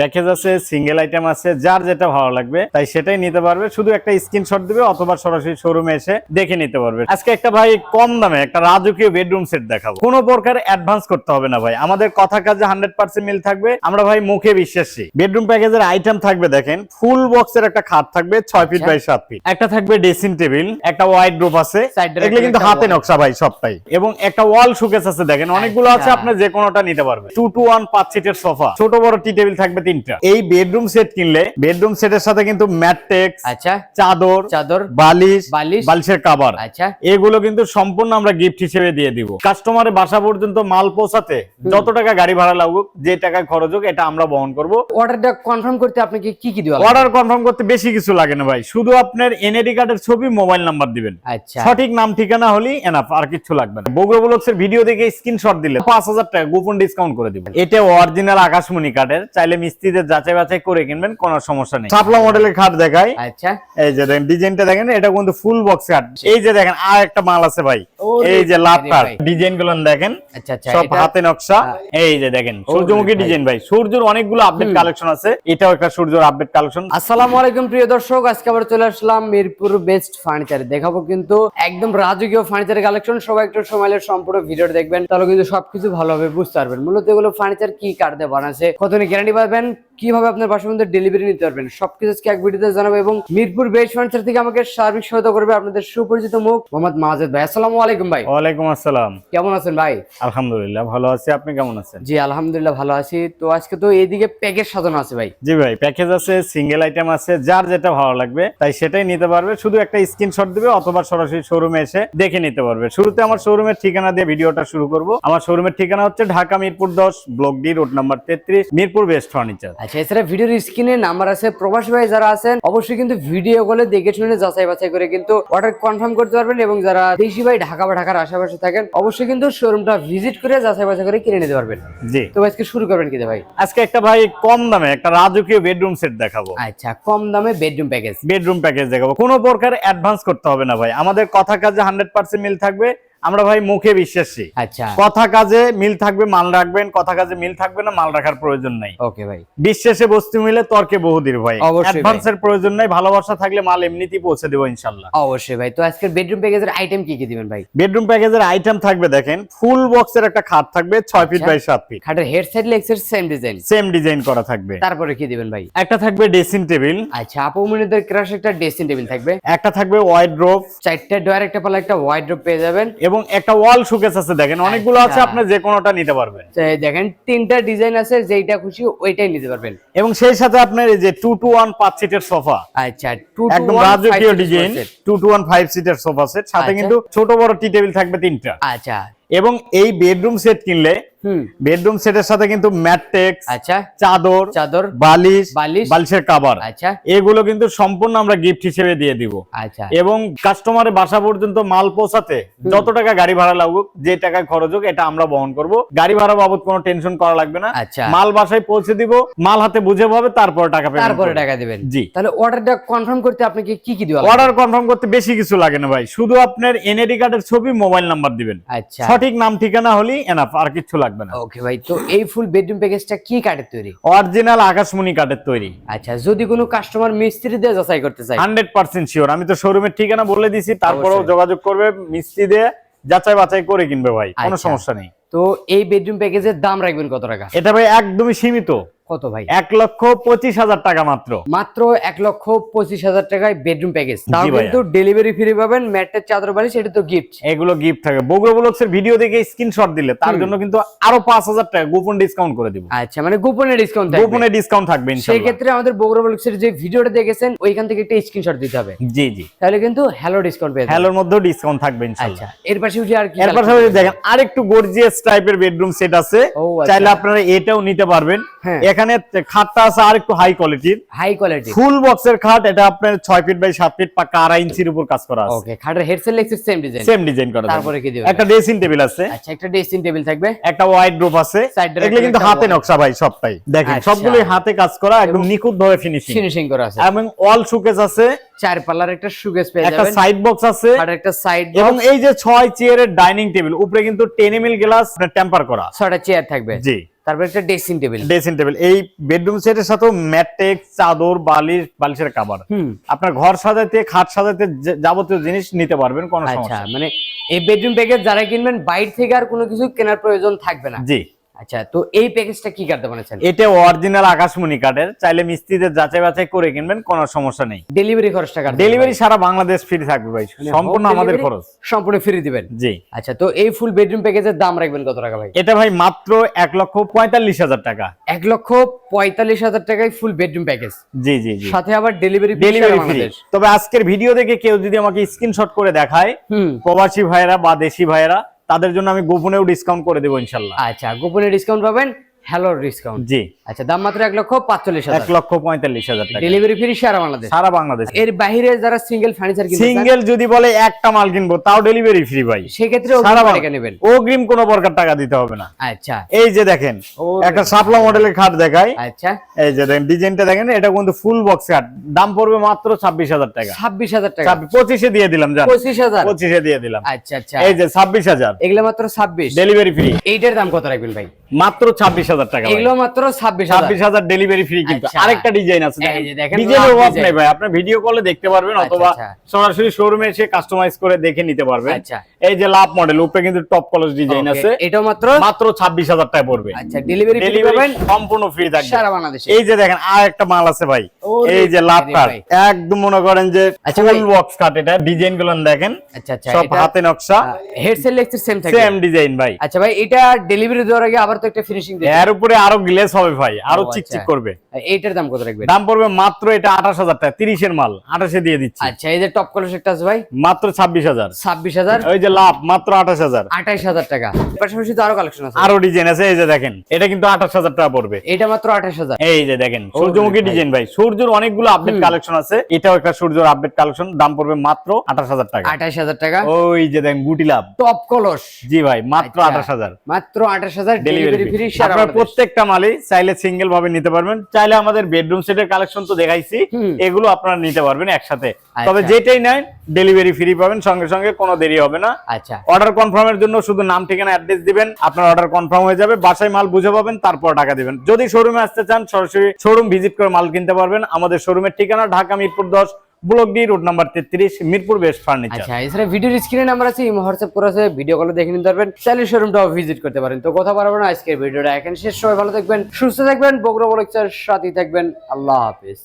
Package আছে single item আছে যার যেটা ভালো লাগবে তাই সেটাই নিতে পারবে। শুধু একটা স্ক্রিনশট দিবে অথবা সরাসরি শোরুমে এসে দেখে নিতে পারবে। আজকে একটা ভাই কম দামে একটা রাজকীয় বেডরুম সেট দেখাবো। কোনো প্রকার অ্যাডভান্স করতে হবে না ভাই। আমাদের কথা কাজে হান্ড্রেড পার্সেন্ট মিল থাকবে। আমরা ভাই মুখে বিশ্বাসী। বেডরুম প্যাকেজের আইটেম থাকবে দেখেন ফুল বক্সের একটা খাট থাকবে ছয় ফিট। বাই সাত ফিট একটা থাকবে ড্রেসিং টেবিল একটা ওয়াইড রুপ আছে এগুলো কিন্তু হাতে নকশা ভাই সবটাই। এবং একটা ওয়াল শোকেস আছে দেখেন অনেকগুলো আছে আচ্ছা। আপনি যে কোনোটা নিতে পারবেন। টু টু ওয়ান পাঁচ সিটের সোফা ছোট বড় টি টেবিল থাকবে তিনটা। এই বেডরুম সেট কিনলে বেডরুম সেটের সাথে কিন্তু ম্যাট্রেক্স আচ্ছা। চাদর চাদর বালিশ বালিশ। বালিশের কাবার আচ্ছা। এগুলো কিন্তু সম্পূর্ণ আমরা গিফট হিসেবে দিয়ে দিব। কাস্টমারের বাসা পর্যন্ত মাল পৌঁছাতে যত টাকা গাড়ি ভাড়া লাগুক যে টাকা খরচ হোক এটা আমরা বহন করব। অর্ডারটা কনফার্ম করতে আপনাকে কি কি লাগবে? অর্ডার কনফার্ম করতে বেশি কিছু লাগে না ভাই। শুধু আপনার এনএডি কার্ডের ছবি মোবাইল নাম্বার দিবেন। আচ্ছা। সঠিক নাম ঠিকানা হলেই এনাফ আর কিছু লাগবে না। বগুড়া ব্লগসের ভিডিও দেখে স্ক্রিনশট দিলে পাঁচ হাজার টাকা গোপন ডিসকাউন্ট করে দিবেন। এটা অরিজিনাল আকাশমণি কার্ডের চাইলে মিস্ত্রিদের যাচাই বাছাই করে কিনবেন কোনো সমস্যা নেই। সাপলা মডেলের খাট দেখায় আচ্ছা। এই যে দেখেন ডিজাইনটা দেখেন এটা কিন্তু ফুল বক্স কাঠ এই যে দেখেন আর একটা মাল আছে ভাই। এই যে লাভ ভাই। ডিজাইনগুলো দেখেন আচ্ছা আচ্ছা সব হাতে নকশা। হ্যাঁ। এই যে দেখেন সূর্যমুখী ডিজাইন ভাই। সূর্যের অনেকগুলো আপডেট কালেকশন আছে। এটাও একটা সূর্যের আপডেট কালেকশন আসসালামু আলাইকুম প্রিয় দর্শক। আজকে আবার চলে আসলাম মিরপুর বেস্ট ফার্নিচার দেখাবো কিন্তু একদম রাজকীয় ফার্নিচার কালেকশন সবাই একটু সময়ের সম্পূর্ণ ভিডিও দেখবেন। তাহলে কিন্তু সবকিছু ভালোভাবে বুঝতে পারবেন। মূলত এগুলো ফার্নিচার কি কাঠ দিয়ে বানাচ্ছে কতদিন গ্যারান্টি পাবেন কীভাবে আপনার বাসা পর্যন্ত ডেলিভারি নিতে পারবেন? সবকিছু আজকে এক ভিডিওতে জানাব এবং মিরপুর বেস্ট ফার্নিচার থেকে আমাকে সার্বিক সহায়তা করবে আপনাদের সুপরিচিত মুখ মোহাম্মদ মাহাজেদ ভাই। আসসালামু আলাইকুম ভাই। ওয়ালাইকুম আসসালাম। কেমন আছেন ভাই? আলহামদুলিল্লাহ ভালো আছি। আপনি কেমন আছেন? জি আলহামদুলিল্লাহ ভালো আছি। তো আজকে তো এইদিকে প্যাকেজ সাজানো আছে ভাই। জি ভাই প্যাকেজ আছে সিঙ্গেল আইটেম আছে যার যেটা ভালো লাগবে তাই সেটাই নিতে পারবে। শুধু একটা স্ক্রিনশট দিবে অথবা সরাসরি শোরুমে এসে দেখে নিতে পারবে। শুরুতে আমার শোরুমের ঠিকানা দিয়ে ভিডিওটা শুরু করব। আমার শোরুমের ঠিকানা হচ্ছে ঢাকা মিরপুর দশ ব্লক ডি রোড নাম্বার তেত্রিশ মিরপুর বেস্ট ফার্নিচার আচ্ছা এছাড়া ভিডিওর স্ক্রিনে নাম্বার আছে প্রবাসী ভাই যারা আছেন অবশ্যই কিন্তু ভিডিও কলে দেখে শুনে যাচাই বাছাই করে কিন্তু অর্ডার কনফার্ম করতে পারবেন এবং যারা দেশি ভাই ঢাকা বা ঢাকার আশেপাশে থাকেন অবশ্যই কিন্তু শোরুমটা ভিজিট করে যাচাই বাছাই করে কিনে নিতে পারবেন। জি। তো আজকে শুরু করবেন কি ভাই? আজকে একটা ভাই কম দামে একটা রাজকীয় বেডরুম সেট দেখাবো। আচ্ছা কম দামে বেডরুম প্যাকেজ বেডরুম প্যাকেজ দেখাবো। কোনো প্রকার অ্যাডভান্স করতে হবে না ভাই। আমাদের কথা কাজে হান্ড্রেড পার্সেন্ট মিল থাকবে। আমরা ভাই মুখে বিশ্বাসী। আচ্ছা। কথা কাজে মিল থাকবে মাল রাখবেন কথা কাজে মিল থাকবে না মাল রাখার প্রয়োজন নাই। ওকে ভাই। বিশ্বাসে বস্তু মিলে তর্কে বহুদিন ভাই। অ্যাডভান্সের প্রয়োজন নাই ভালোবাসা থাকলে মাল এমনিতেই পৌঁছে দেবো ইনশাল্লাহ। অবশ্যই ভাই। তো আজকের বেডরুম প্যাকেজের আইটেম কি কি দিবেন ভাই? বেডরুম প্যাকেজের আইটেম থাকবে দেখেন ফুল বক্সের একটা খাট থাকবে ছয় ফিট। বাই সাত ফিট খাটের হেড সাইড লেগসের সেম ডিজাইন সেম ডিজাইন করা থাকবে। তারপরে কি দিবেন ভাই? একটা থাকবে ড্রেসিং টেবিল আচ্ছা আপুমনিদের ক্রাশ একটা ড্রেসিং টেবিল থাকবে। একটা থাকবে ওয়াইড ড্রপ চারটা ডয়ার একটা পালা একটা ওয়াইড পেয়ে যাবেন। এবং একটা ওয়াল শোকেস আছে দেখেন অনেকগুলো আছে আচ্ছা। আপনি যে কোনোটা নিতে পারবেন। দেখেন তিনটা ডিজাইন আছে যেটা খুশি ওইটাই নিতে পারবেন। এবং সেই সাথে আপনার এই যে টু টু ওয়ান পাঁচ সিটের সোফা আচ্ছা টু একদম রাজকীয় design two two one five সিটের সোফা সেট সাথে আচ্ছা। কিন্তু ছোট বড় টি টেবিল থাকবে তিনটা। আচ্ছা। এবং এই বেডরুম সেট কিনলে বেডরুম সেটের সাথে কিন্তু ম্যাট্রেক্স আচ্ছা। চাদর চাদর বালিশ বালিশ। বালিশের কাবার আচ্ছা। এগুলো কিন্তু সম্পূর্ণ আমরা গিফট হিসেবে দিয়ে দিব। আচ্ছা। এবং কাস্টমারের বাসা পর্যন্ত মাল পৌঁছাতে যত টাকা গাড়ি ভাড়া লাগুক যে টাকা খরচ হোক এটা আমরা বহন করব। গাড়ি ভাড়া বাবদ কোনো টেনশন করা লাগবে না। আচ্ছা। মাল বাসায় পৌঁছে দিব মাল হাতে বুঝে পাবে তারপর টাকা payment তারপরে টাকা দিবেন। জি। তাহলে অর্ডারটা কনফার্ম করতে আপনাকে কি কি লাগবে? অর্ডার কনফার্ম করতে বেশি কিছু লাগে না ভাই। শুধু আপনার এনএডি কার্ডের ছবি মোবাইল নাম্বার দিবেন। আচ্ছা। সঠিক নাম ঠিকানা হলেই এনাফ আর কিছু লাগবে না। ওকে ভাই তো এই ফুল বেডরুম প্যাকেজটা কি কাঠের তৈরি? অরিজিনাল আকাশমণি কাঠের তৈরি। আচ্ছা যদি কোনো কাস্টমার মিস্ত্রি দিয়ে যাচাই করতে চায়। হান্ড্রেড পার্সেন্ট শিওর আমি তো শোরুমের ঠিকানা বলে দিছি তারপরেও যোগাযোগ করবে মিস্ত্রি দিয়ে যাচাই বাছাই করে কিনবে ভাই কোনো আচ্ছা। সমস্যা নেই। তো এই বেডরুম প্যাকেজের দাম রাখবেন কত টাকা? এটা ভাই একদমই সীমিত। কত ভাই? এক লক্ষ পঁচিশ হাজার টাকা মাত্র। মাত্র এক লক্ষ পঁচিশ হাজার টাকায় বেডরুম প্যাকেজ তাও কিন্তু ডেলিভারি ফ্রি পাবেন ম্যাটের চাদর বালিশ এটা তো গিফট এগুলো গিফট থাকে। বগুড়া এর ভিডিও দেখে স্ক্রিনশট দিলে তার জন্য কিন্তু আরও পাঁচ হাজার টাকা গোপন ডিসকাউন্ট করে দিব। আচ্ছা মানে গোপনে ডিসকাউন্ট গোপনে ডিসকাউন্ট থাকবে সেই ক্ষেত্রে আমাদের বগুড়া ব্লগসের যে ভিডিওটা দেখেছেন ওইখান থেকে একটা স্ক্রিনশট দিতে হবে। জি জি। তাহলে কিন্তু হ্যালো ডিসকাউন্ট পেয়ে হ্যালোর মধ্যেও ডিসকাউন্ট থাকবে আচ্ছা এর পাশাপাশি আর কি এর পাশাপাশি দেখেন আরেকটু গর্জিয়াস টাইপের বেডরুম সেট আছে। আচ্ছা। চাইলে আপনারা এটাও নিতে পারবেন। হ্যাঁ। এখানে খাটটা আছে আরেকটু হাই কোয়ালিটির হাই কোয়ালিটি ফুল বক্সের খাট এটা আপনার ছয় ফিট বাই সাত ফিট পাকা আড়াই ইঞ্চির উপর কাজ করা আছে। ওকে খাটের সেম ডিজাইন সেম ডিজাইন করা তারপরে কি দিবেন? একটা ড্রেসিং টেবিল আছে। আচ্ছা একটা ড্রেসিং টেবিল থাকবে। একটা ওয়াইড আছে। এগুলো কিন্তু হাতে নকশা ভাই সবটাই। দেখেন আচ্ছা। সবগুলোই হাতে কাজ করা একদম নিখুঁত ভাবে ফিনিশিং ফিনিশিং করা আছে। এবং ওয়াল শোকেস আছে। চার পাল্লার একটা সুগেস পেয়ে একটা সাইড বক্স আছে। আর একটা সাইড এবং এই যে ছয় চেয়ারের ডাইনিং টেবিল উপরে কিন্তু টেন এমএল গ্লাস টেম্পার করা। ছয়টা চেয়ার থাকবে। জি। তারপর একটা ড্রেসিং টেবিল ড্রেসিং টেবিল এই বেডরুম সেটের সাথে ম্যাটেক চাদর বালিশ বালিশের কভার হুম। আপনার ঘর সাজাতে খাট সাজাতে যাবতীয় জিনিস নিতে পারবেন কোনো আচ্ছা সমস্যা। মানে এই বেডরুম প্যাকেজ যারা কিনবেন বাইরে থেকে আর কোনো কিছু কেনার প্রয়োজন থাকবে না। জি। আচ্ছা তো এই প্যাকেজটা কি কাটতে বানাচ্ছেন এটা অরিজিনাল আকাশমণি কাঠের চাইলে মিস্ত্রিদের যাচাই বাছাই করে কিনবেন কোনো সমস্যা নেই। ডেলিভারি খরচটা কাটতে ডেলিভারি সারা বাংলাদেশ ফ্রি থাকবে ভাই। মানে সম্পূর্ণ আমাদের খরচ। সম্পূর্ণ ফ্রি দিবেন? জি। আচ্ছা তো এই ফুল বেডরুম প্যাকেজের দাম রাখবেন কত টাকা ভাই? এটা ভাই মাত্র এক লক্ষ পঁয়তাল্লিশ হাজার টাকা। এক লক্ষ পঁয়তাল্লিশ হাজার টাকায় ফুল বেডরুম প্যাকেজ জি জি জি। সাথে আবার ডেলিভারি ডেলিভারি ফ্রি তবে আজকের ভিডিও দেখে কেউ যদি আমাকে স্ক্রিনশট করে দেখায় প্রবাসী ভাইয়েরা বা দেশি ভাইয়েরা তাদের জন্য আমি গোপনেও ডিসকাউন্ট করে দেবো ইনশাল্লাহ। আচ্ছা গোপনে ডিসকাউন্ট পাবেন। হ্যালো ডিসকাউন্ট জি। আচ্ছা দাম মাত্র এক লক্ষ পাঁচচল্লিশ এক হাজার লক্ষ পঁয়তাল্লিশ হাজার টাকা। ডেলিভারি ফ্রি সারা বাংলাদেশ। সারা বাংলাদেশ। এর বাইরে যারা সিঙ্গেল ফার্নিচার চান, সিঙ্গেল যদি বলে একটা মাল কিনবো তাও ডেলিভারি ফ্রি ভাই। সেক্ষেত্রে সারা টাকা নেবেন। অগ্রিম কোনো প্রকার টাকা দিতে হবে না। আচ্ছা। এই যে দেখেন একটা সাপলা মডেলের খাট দেখায় আচ্ছা। এই যে দেখেন ডিজাইনটা দেখেন এটা কিন্তু ফুল বক্স খাট। দাম পড়বে মাত্র ছাব্বিশ হাজার টাকা। ছাব্বিশ হাজার টাকা। পঁচিশে দিয়ে দিলাম জান। পঁচিশ হাজার। পঁচিশে দিয়ে দিলাম। আচ্ছা আচ্ছা। এই যে ছাব্বিশ হাজার। এগুলো মাত্র ছাব্বিশ। ডেলিভারি ফ্রি এইটার দাম কত রাখবেন ভাই? মাত্র ছাব্বিশ হাজার টাকা এগুলো মাত্র ছাব্বিশ ছাব্বিশ হাজার ডেলিভারি ফ্রি কিন্তু। আচ্ছা। আরেকটা ডিজাইন আছে ডিজাইনের অভাব নেই ভাই। আপনার ভিডিও কলে দেখতে পারবেন আচ্ছা, অথবা আচ্ছা। সরাসরি শোরুমে এসে কাস্টমাইজ করে দেখে নিতে পারবেন। আচ্ছা। এই যে লাভ মডেল উপরে কিন্তু টপ কলস ডিজাইন আছে। এটাও মাত্র? মাত্র ছাব্বিশ হাজার টাকা পড়বে। আচ্ছা ডেলিভারি ফ্রি পাবেন সম্পূর্ণ ফ্রি থাকবে। সারা বাংলাদেশে। এই যে দেখেন আর একটা মাল আছে ভাই। এই যে লাভ কাঠ একদম মনে করেন যে আচ্ছা ফুল বক্স কাঠ এটা। ডিজাইনগুলো দেখেন। আচ্ছা আচ্ছা সব হাতে নকশা। সেম থাকবে। সেম ডিজাইন ভাই। আচ্ছা ভাই এটা ডেলিভারি দেওয়ার আগে আবার তো একটা ফিনিশিং এর উপরে আরও গ্লেস হবে ভাই। আরও চিকচিক আচ্ছা। করবে। এইটার দাম কত রাখবেন? দাম পড়বে মাত্র এটা আঠাশ হাজার টাকা তিরিশের মাল। আঠাশে দিয়ে দিচ্ছি। আচ্ছা এই যে টপ কলস একটা আছে ভাই। মাত্র ছাব্বিশ হাজার। ছাব্বিশ হাজার। ওই যে লাভ মাত্র আঠাশ হাজার। আঠাইশ হাজার টাকা। পাশাপাশি তো আরও কালেকশন আছে। আরও ডিজাইন আছে এই যে দেখেন এটা কিন্তু আঠাশ হাজার টাকা পড়বে। এটা মাত্র আঠাশ হাজার। এই যে দেখেন সূর্যমুখী ডিজাইন ভাই। সূর্যর অনেকগুলো আপডেট কালেকশন আছে। এটাও একটা সূর্যর আপডেট কালেকশন দাম পড়বে মাত্র আঠাশ হাজার টাকা। আঠাইশ হাজার টাকা। ওই যে দেখেন গুটি লাভ। টপ কলস জি ভাই মাত্র আচ্ছা। আঠাশ হাজার। মাত্র আঠাশ হাজার ডেলিভারি ফ্রি আপনার প্রত্যেকটা মালই চাইলে সিঙ্গেল ভাবে নিতে পারবেন। চাইলে আমাদের বেডরুম সেটের কালেকশন তো দেখাইছি। এগুলো আপনারা নিতে পারবেন একসাথে। আচ্ছা। তবে যেটাই নেন ডেলিভারি ফ্রি পাবেন। সঙ্গে সঙ্গে কোনো দেরি হবে না। আচ্ছা। অর্ডার কনফার্মের জন্য শুধু নাম ঠিকানা অ্যাড্রেস দিবেন। আপনার অর্ডার কনফার্ম হয়ে যাবে বাসায় মাল বুঝে পাবেন তারপর টাকা দিবেন। যদি শোরুমে আসতে চান সরাসরি শোরুম ভিজিট করে মাল কিনতে পারবেন। আমাদের শোরুমের ঠিকানা ঢাকা মিরপুর দশ ব্লক ডি রোড নাম্বার তেত্রিশ মিরপুর বেস্ট ফার্নিচার আচ্ছা এছাড়া ভিডিওর স্ক্রিনে নাম্বার আছে ইমো হোয়াটসঅ্যাপ করে আছে ভিডিও কলে দেখে নিতে পারবেন। চাইলে শোরুমটাও ভিজিট করতে পারেন। তো কথা পারব না আজকের ভিডিওটা এখানে শেষ। ভালো থাকবেন সুস্থ থাকবেন বগুড়া বলের সাথেই থাকবেন। আল্লাহ হাফিজ।